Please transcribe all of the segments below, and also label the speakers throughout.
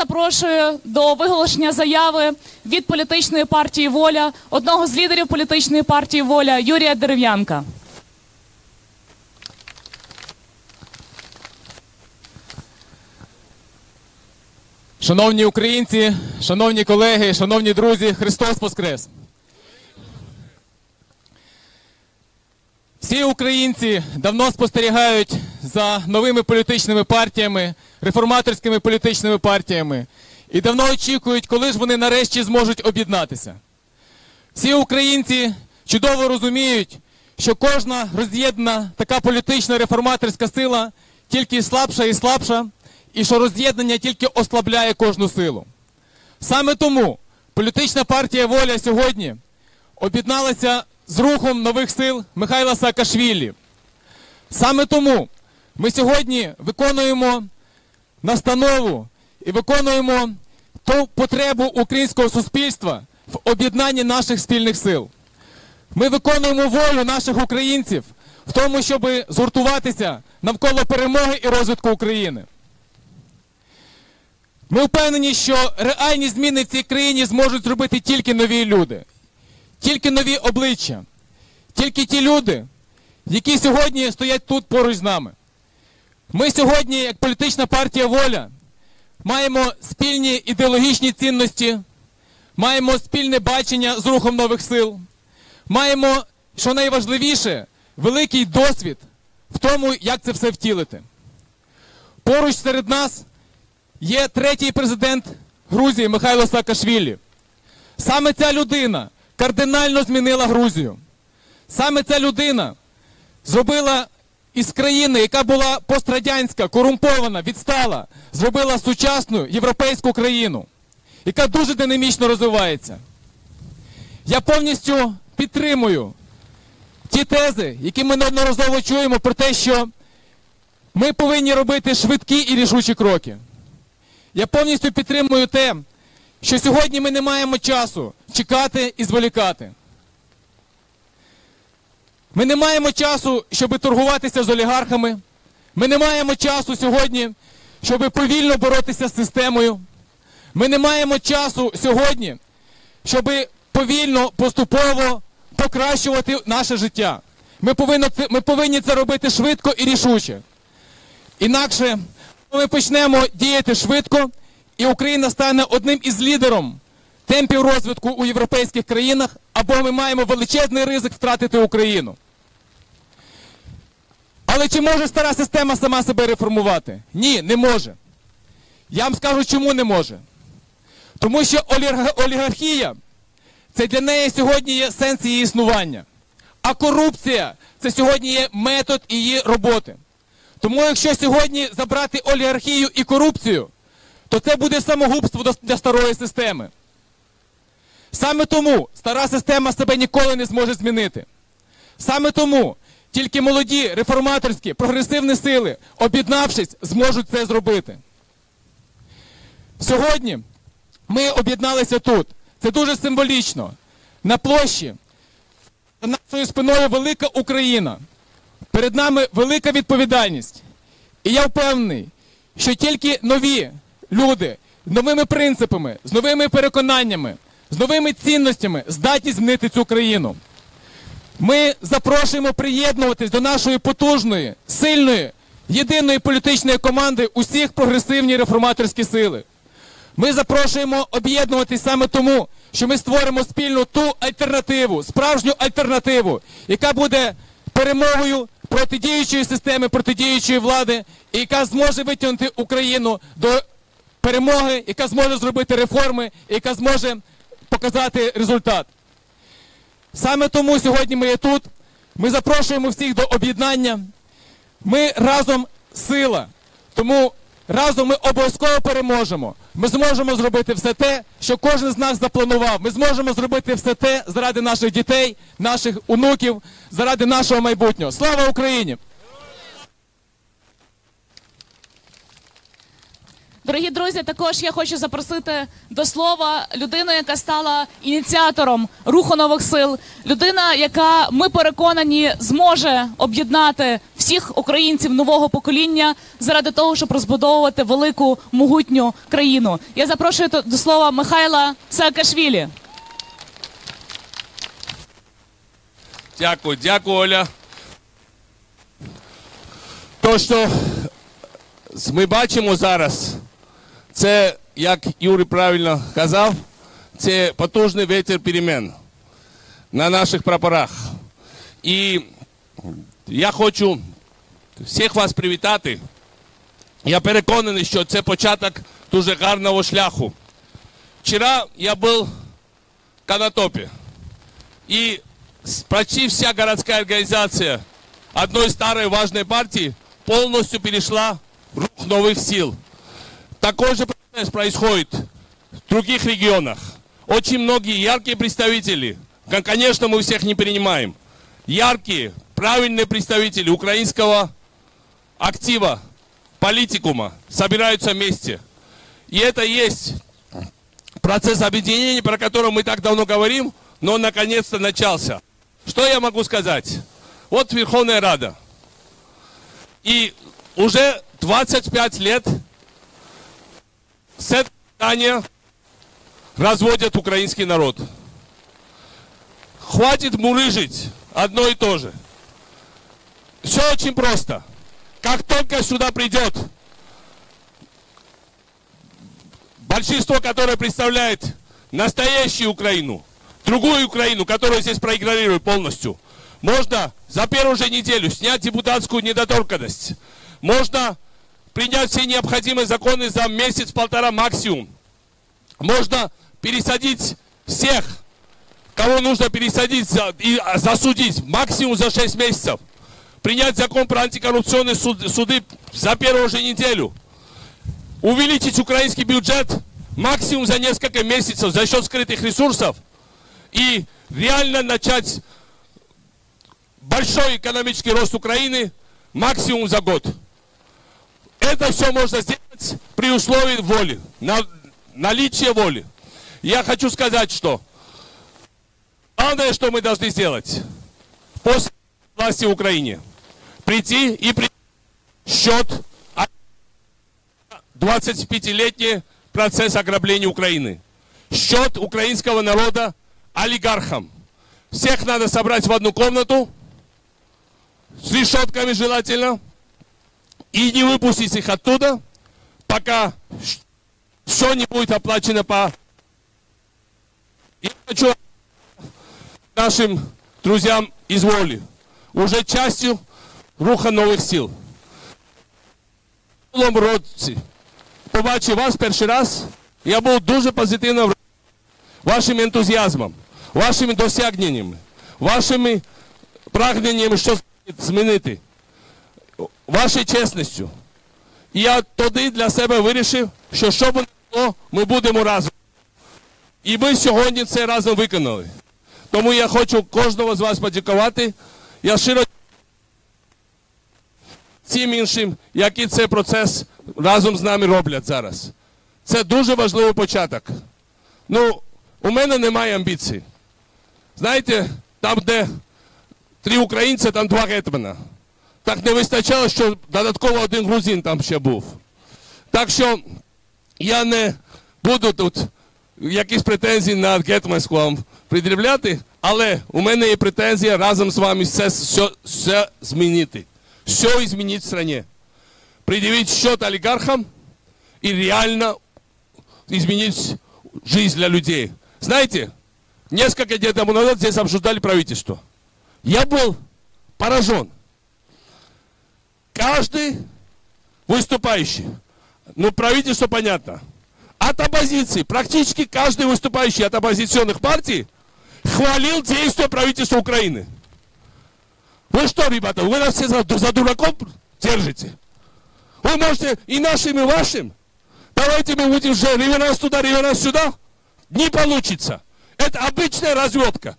Speaker 1: запрошую до виголошення заяви від політичної партії Воля, одного з лідерів політичної партії Воля Юрія Дерев'янка.
Speaker 2: Шановні українці, шановні колеги, шановні друзі, Христос Воскрес! Всі українці давно спостерігають за новими політичними партіями, реформаторськими політичними партіями і давно очікують, коли ж вони нарешті зможуть об'єднатися. Всі українці чудово розуміють, що кожна роз'єднана така політична реформаторська сила тільки слабша і слабша, і що роз'єднання тільки ослабляє кожну силу. Саме тому політична партія Воля сьогодні об'єдналася з рухом нових сил Михайла Саакашвілі. Саме тому ми сьогодні виконуємо настанову і виконуємо ту потребу українського суспільства в об'єднанні наших спільних сил. Ми виконуємо волю наших українців в тому, щоб згуртуватися навколо перемоги і розвитку України. Ми впевнені, що реальні зміни в цій країні зможуть зробити тільки нові люди, тільки нові обличчя, тільки ті люди, які сьогодні стоять тут поруч з нами. Ми сьогодні, як політична партія Воля, маємо спільні ідеологічні цінності, маємо спільне бачення з рухом нових сил, маємо, що найважливіше, великий досвід в тому, як це все втілити. Поруч серед нас є третій президент Грузії Михайло Саакашвілі. Саме ця людина кардинально змінила Грузію. Саме ця людина зробила із країни, яка була пострадянська, корумпована, відстала, зробила сучасну європейську країну, яка дуже динамічно розвивається. Я повністю підтримую ті тези, які ми неодноразово чуємо про те, що ми повинні робити швидкі і рішучі кроки. Я повністю підтримую те, що сьогодні ми не маємо часу чекати і зволікати. Ми не маємо часу, щоб торгуватися з олігархами. Ми не маємо часу сьогодні, щоб повільно боротися з системою. Ми не маємо часу сьогодні, щоб повільно, поступово покращувати наше життя. Ми повинні ми повинні це робити швидко і рішуче. Інакше ми почнемо діяти швидко, і Україна стане одним із лідером темпів розвитку у європейських країнах, або ми маємо величезний ризик втратити Україну. Але чи може стара система сама себе реформувати? Ні, не може. Я вам скажу, чому не може. Тому що олігархія це для неї сьогодні є сенс її існування. А корупція це сьогодні є метод її роботи. Тому якщо сьогодні забрати олігархію і корупцію, то це буде самогубство для старої системи. Саме тому стара система себе ніколи не зможе змінити. Саме тому тільки молоді, реформаторські, прогресивні сили, об'єднавшись, зможуть це зробити. Сьогодні ми об'єдналися тут. Це дуже символічно. На площі за нашою спиною велика Україна. Перед нами велика відповідальність. І я впевнений, що тільки нові люди з новими принципами, з новими переконаннями, з новими цінностями здатні змінити цю країну. Ми запрошуємо приєднуватись до нашої потужної, сильної, єдиної політичної команди усіх прогресивні реформаторські сили. Ми запрошуємо об'єднуватись саме тому, що ми створимо спільну ту альтернативу, справжню альтернативу, яка буде перемогою протидіючої системи, протидіючої влади, і яка зможе витягнути Україну до перемоги, яка зможе зробити реформи, яка зможе показати результат. Саме тому сьогодні ми є тут. Ми запрошуємо всіх до об'єднання. Ми разом сила. Тому разом ми обов'язково переможемо. Ми зможемо зробити все те, що кожен з нас запланував. Ми зможемо зробити все те заради наших дітей, наших онуків, заради нашого майбутнього. Слава Україні!
Speaker 1: Дорогі друзі, також я хочу запросити до слова людину, яка стала ініціатором руху нових сил, людина, яка ми переконані зможе об'єднати всіх українців нового покоління заради того, щоб розбудовувати велику могутню країну. Я запрошую до слова Михайла Саакашвілі.
Speaker 3: Дякую, дякую, Оля. То, що ми бачимо зараз, це, як Юрій правильно казав, це потужний вітер перемен на наших прапорах. І я хочу всіх вас привітати. Я переконаний, що це початок дуже гарного шляху. Вчора я був в Канатопі. І почти вся городская организация одной старой важной партии полностью перешла в рух новых сил. Такой же процесс происходит в других регионах. Очень многие яркие представители, кон- конечно, мы всех не принимаем, яркие, правильные представители украинского актива, политикума собираются вместе. И это есть процесс объединения, про который мы так давно говорим, но он наконец-то начался. Что я могу сказать? Вот Верховная Рада. И уже 25 лет с этого здания разводят украинский народ. Хватит мурыжить одно и то же. Все очень просто. Как только сюда придет большинство, которое представляет настоящую Украину, другую Украину, которую здесь проигнорировали полностью, можно за первую же неделю снять депутатскую недоторканность. Можно принять все необходимые законы за месяц-полтора максимум. Можно пересадить всех, кого нужно пересадить и засудить максимум за 6 месяцев. Принять закон про антикоррупционные суд- суды за первую же неделю увеличить украинский бюджет максимум за несколько месяцев за счет скрытых ресурсов и реально начать большой экономический рост Украины максимум за год. Это все можно сделать при условии воли, на, наличия воли. Я хочу сказать, что главное, что мы должны сделать после власти в Украине, прийти и принять счет 25-летний процесс ограбления Украины. Счет украинского народа олигархам. Всех надо собрать в одну комнату, с решетками желательно, и не выпустить их оттуда, пока все не будет оплачено по... Я хочу нашим друзьям из воли, уже частью руха нових сил. В побачив вас перший раз, я був дуже позитивно вражений вашим ентузіазмом, вашими досягненнями, вашими прагненнями щось змінити, вашою чесністю. І я тоді для себе вирішив, що що б не було, ми будемо разом. І ми сьогодні це разом виконали. Тому я хочу кожного з вас подякувати. Я щиро всім іншим, які цей процес разом з нами роблять зараз. Це дуже важливий початок. Ну, у мене немає амбіцій. Знаєте, там, де три українці, там два гетмана. Так не вистачало, що додатково один грузин там ще був. Так що я не буду тут якісь претензії на гетманську вам пред'являти, але у мене є претензія разом з вами все, все, все змінити. Все змінити в стране. Предъявить счет олигархам и реально изменить жизнь для людей. Знаете, несколько дней тому назад здесь обсуждали правительство. Я был поражен. Каждый выступающий, ну правительство понятно, от оппозиции, практически каждый выступающий от оппозиционных партий хвалил действия правительства Украины. Вы что, ребята, вы нас все за, за дураков держите? Вы можете и нашим, и вашим. Давайте мы будем же реверанс туда, реверанс сюда. Не получится. Это обычная разведка.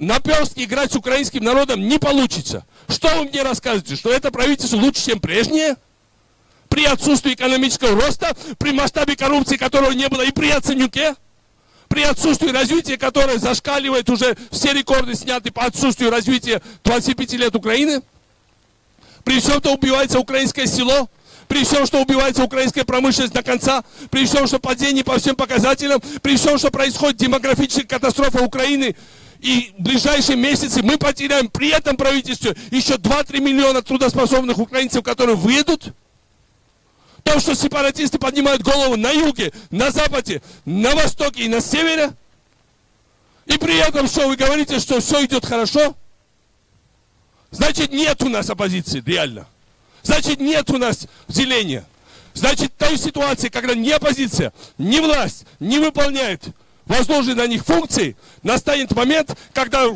Speaker 3: Наперстки играть с украинским народом не получится. Что вы мне рассказываете? Что это правительство лучше, чем прежнее? при отсутствии экономического роста, при масштабе коррупции, которого не было, и при Яценюке, при отсутствии развития, которое зашкаливает уже все рекорды сняты по отсутствию развития 25 лет Украины, при всем, что убивается украинское село, при всем, что убивается украинская промышленность до конца, при всем, что падение по всем показателям, при всем, что происходит демографическая катастрофа Украины, и в ближайшие месяцы мы потеряем при этом правительстве еще 2-3 миллиона трудоспособных украинцев, которые выйдут. То, что сепаратисты поднимают голову на юге, на западе, на востоке и на севере. И при этом, что вы говорите, что все идет хорошо, значит нет у нас оппозиции, реально. Значит нет у нас деления. Значит, той ситуации, когда ни оппозиция, ни власть не выполняет возложенные на них функции, настанет момент, когда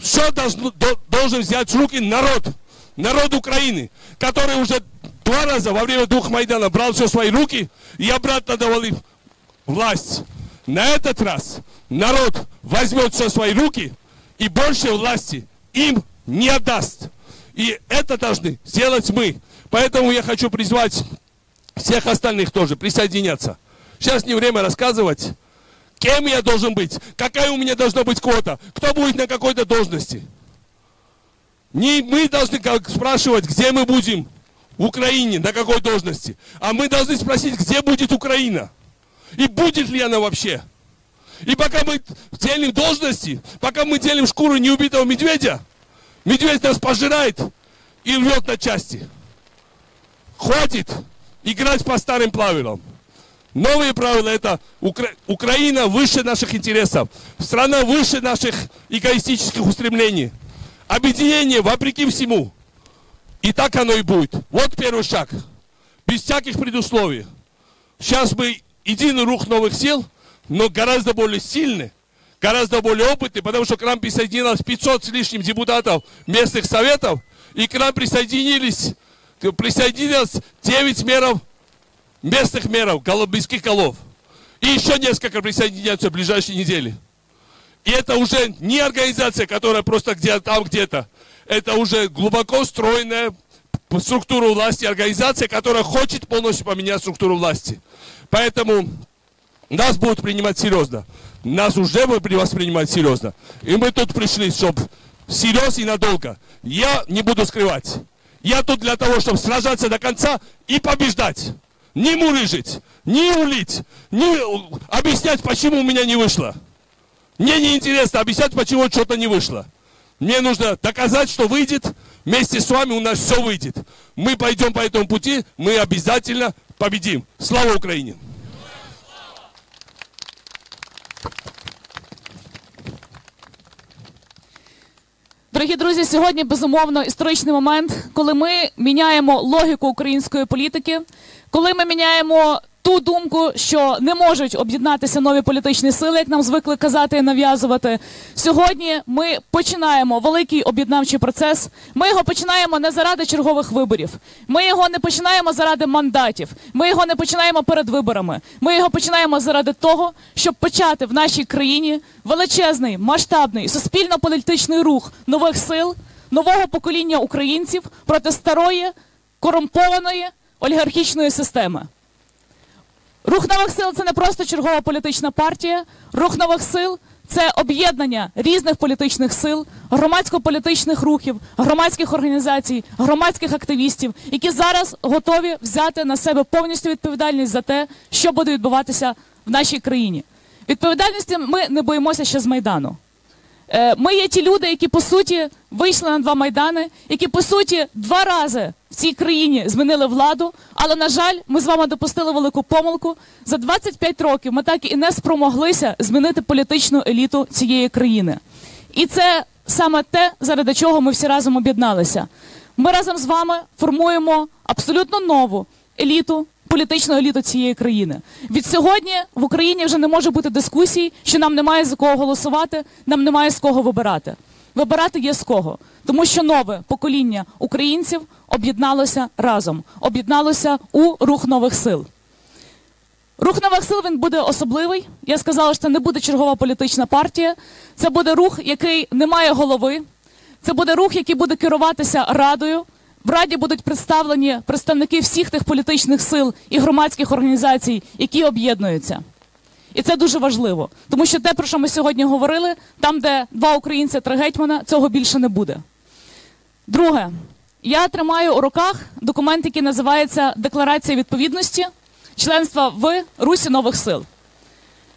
Speaker 3: все должно, до- должен взять в руки народ, народ Украины, который уже два раза во время двух Майданов брал все в свои руки и обратно давал им власть. На этот раз народ возьмет все в свои руки и больше власти им не отдаст. И это должны сделать мы. Поэтому я хочу призвать всех остальных тоже присоединяться. Сейчас не время рассказывать, кем я должен быть, какая у меня должна быть квота, кто будет на какой-то должности. Не мы должны спрашивать, где мы будем в Украине, на какой должности, а мы должны спросить, где будет Украина. И будет ли она вообще? И пока мы делим должности, пока мы делим шкуру неубитого медведя, медведь нас пожирает и рвет на части. Хватит играть по старым правилам. Новые правила это Укра- Украина выше наших интересов, страна выше наших эгоистических устремлений. Объединение вопреки всему. И так оно и будет. Вот первый шаг. Без всяких предусловий. Сейчас мы единый рух новых сил, но гораздо более сильный, гораздо более опытный, потому что к нам присоединилось 500 с лишним депутатов местных советов, и к нам присоединились, присоединилось 9 меров, местных меров, голубинских голов. И еще несколько присоединяются в ближайшие недели. И это уже не организация, которая просто где-то там, где-то. Это уже глубоко встроенная структура власти, организация, которая хочет полностью поменять структуру власти. Поэтому нас будут принимать серьезно. Нас уже будут при- воспринимать серьезно. И мы тут пришли, чтобы серьезно и надолго. Я не буду скрывать. Я тут для того, чтобы сражаться до конца и побеждать Не мурыжить, не улить, не э, объяснять, почему у меня не вышло. Мне не интересно объяснять, почему что-то не вышло. Мне нужно доказать, что выйдет. Вместе с вами у нас все выйдет. Мы пойдем по этому пути, мы обязательно победим. Слава Украине!
Speaker 1: Дорогі друзі, сьогодні безумовно історичний момент, коли ми міняємо логіку української політики, Коли ми міняємо ту думку, що не можуть об'єднатися нові політичні сили, як нам звикли казати і нав'язувати. Сьогодні ми починаємо великий об'єднавчий процес. Ми його починаємо не заради чергових виборів. Ми його не починаємо заради мандатів. Ми його не починаємо перед виборами. Ми його починаємо заради того, щоб почати в нашій країні величезний, масштабний суспільно-політичний рух нових сил, нового покоління українців проти старої, корумпованої олігархічної системи. Рух нових сил це не просто чергова політична партія. Рух нових сил це об'єднання різних політичних сил, громадсько-політичних рухів, громадських організацій, громадських активістів, які зараз готові взяти на себе повністю відповідальність за те, що буде відбуватися в нашій країні. Відповідальності ми не боїмося ще з майдану. Е, Ми є ті люди, які по суті вийшли на два майдани, які по суті два рази в цій країні змінили владу. Але на жаль, ми з вами допустили велику помилку. За 25 років ми так і не спромоглися змінити політичну еліту цієї країни. І це саме те, заради чого ми всі разом об'єдналися. Ми разом з вами формуємо абсолютно нову еліту, політичну еліту цієї країни. Від сьогодні в Україні вже не може бути дискусій, що нам немає за кого голосувати, нам немає з кого вибирати. Вибирати є з кого, тому що нове покоління українців об'єдналося разом, об'єдналося у рух нових сил. Рух нових сил він буде особливий. Я сказала, що це не буде чергова політична партія. Це буде рух, який не має голови. Це буде рух, який буде керуватися радою, в Раді будуть представлені представники всіх тих політичних сил і громадських організацій, які об'єднуються. І це дуже важливо, тому що те, про що ми сьогодні говорили, там, де два українці, три гетьмана, цього більше не буде. Друге, я тримаю у руках документ, який називається Декларація відповідності членства в Русі нових сил.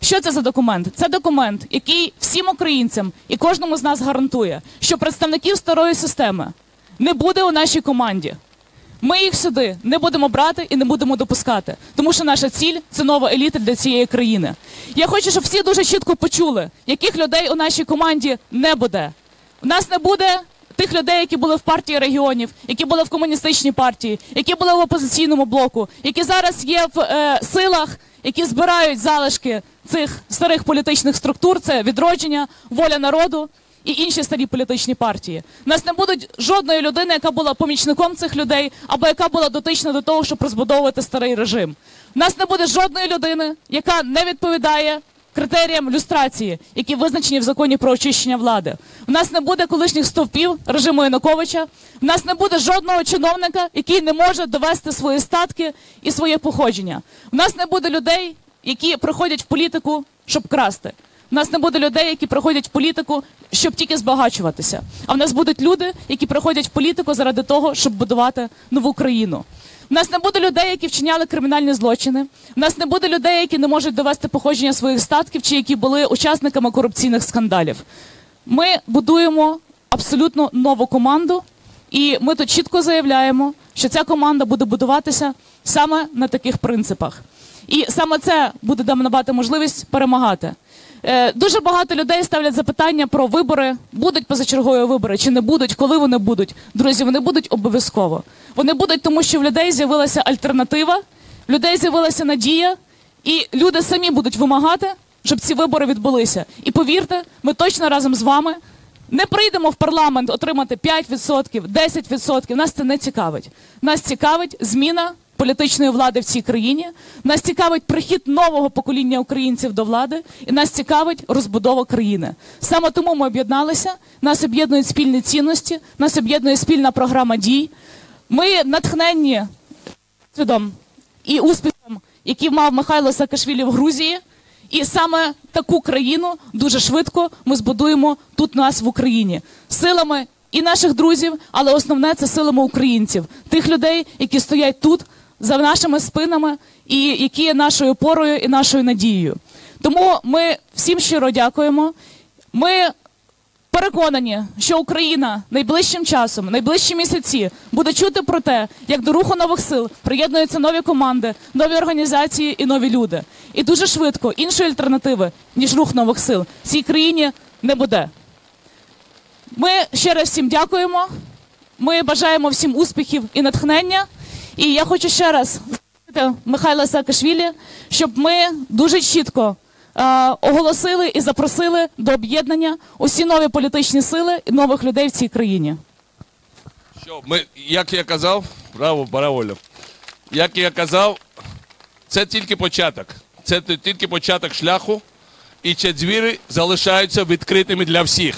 Speaker 1: Що це за документ? Це документ, який всім українцям і кожному з нас гарантує, що представників старої системи не буде у нашій команді. Ми їх сюди не будемо брати і не будемо допускати, тому що наша ціль це нова еліта для цієї країни. Я хочу, щоб всі дуже чітко почули, яких людей у нашій команді не буде. У нас не буде тих людей, які були в партії регіонів, які були в комуністичній партії, які були в опозиційному блоку, які зараз є в е, силах, які збирають залишки цих старих політичних структур. Це відродження, воля народу і інші старі політичні партії. У нас не буде жодної людини, яка була помічником цих людей, або яка була дотична до того, щоб розбудовувати старий режим. У нас не буде жодної людини, яка не відповідає критеріям люстрації, які визначені в законі про очищення влади. У нас не буде колишніх стовпів режиму Януковича. У нас не буде жодного чиновника, який не може довести свої статки і своє походження. У нас не буде людей, які приходять в політику, щоб красти. У нас не буде людей, які приходять в політику, щоб тільки збагачуватися. А в нас будуть люди, які приходять в політику заради того, щоб будувати нову країну. У нас не буде людей, які вчиняли кримінальні злочини. У нас не буде людей, які не можуть довести походження своїх статків, чи які були учасниками корупційних скандалів. Ми будуємо абсолютно нову команду, і ми тут чітко заявляємо, що ця команда буде будуватися саме на таких принципах. І саме це буде давати можливість перемагати. Е, Дуже багато людей ставлять запитання про вибори, будуть позачергові вибори чи не будуть, коли вони будуть. Друзі, вони будуть обов'язково. Вони будуть, тому що в людей з'явилася альтернатива, в людей з'явилася надія, і люди самі будуть вимагати, щоб ці вибори відбулися. І повірте, ми точно разом з вами не прийдемо в парламент отримати 5%, 10%. Нас це не цікавить. Нас цікавить зміна політичної влади в цій країні. Нас цікавить прихід нового покоління українців до влади, і нас цікавить розбудова країни. Саме тому ми об'єдналися. Нас об'єднують спільні цінності, нас об'єднує спільна програма дій. Ми натхненні досвідом і успіхом, який мав Михайло Саакашвілі в Грузії. І саме таку країну дуже швидко ми збудуємо тут нас в Україні силами і наших друзів, але основне це силами українців, тих людей, які стоять тут за нашими спинами, і які є нашою опорою і нашою надією. Тому ми всім щиро дякуємо. Ми переконані, що Україна найближчим часом, найближчі місяці буде чути про те, як до руху нових сил приєднуються нові команди, нові організації і нові люди. І дуже швидко іншої альтернативи ніж рух нових сил в цій країні не буде. Ми ще раз всім дякуємо. Ми бажаємо всім успіхів і натхнення. І я хочу ще раз Михайла Саакашвілі, щоб ми дуже чітко е, оголосили і запросили до об'єднання усі нові політичні сили і нових людей в цій країні.
Speaker 3: Що, ми, як я казав, браво, Бараволя. Як я казав, це тільки початок. Це тільки початок шляху, і ці двері залишаються відкритими для всіх.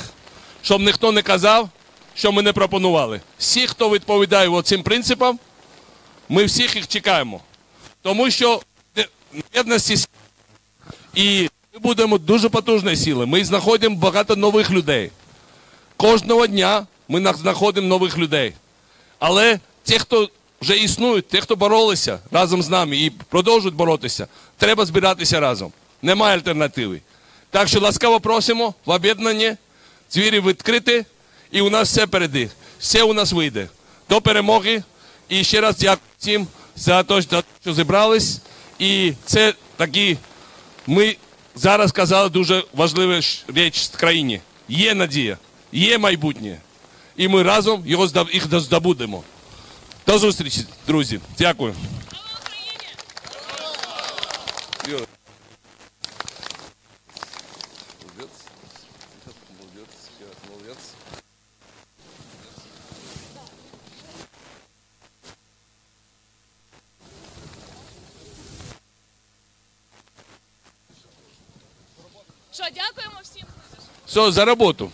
Speaker 3: Щоб ніхто не казав, що ми не пропонували. Всі, хто відповідає цим принципам, ми всіх їх чекаємо. Тому що єдності і ми будемо дуже потужною силою. Ми знаходимо багато нових людей. Кожного дня ми знаходимо нових людей. Але ті, хто вже існують, ті, хто боролися разом з нами і продовжують боротися, треба збиратися разом. Немає альтернативи. Так що ласкаво просимо в об'єднанні, двері відкриті, і у нас все переді. Все у нас вийде. До перемоги. І ще раз дякую всім за те, що зібрались. І це такі, ми зараз казали дуже важливу річ в країні. Є надія, є майбутнє. І ми разом його їх здобудемо. До зустрічі, друзі. Дякую. Все, за работу.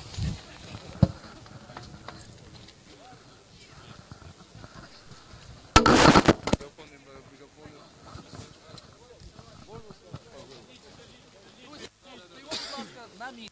Speaker 3: Mami.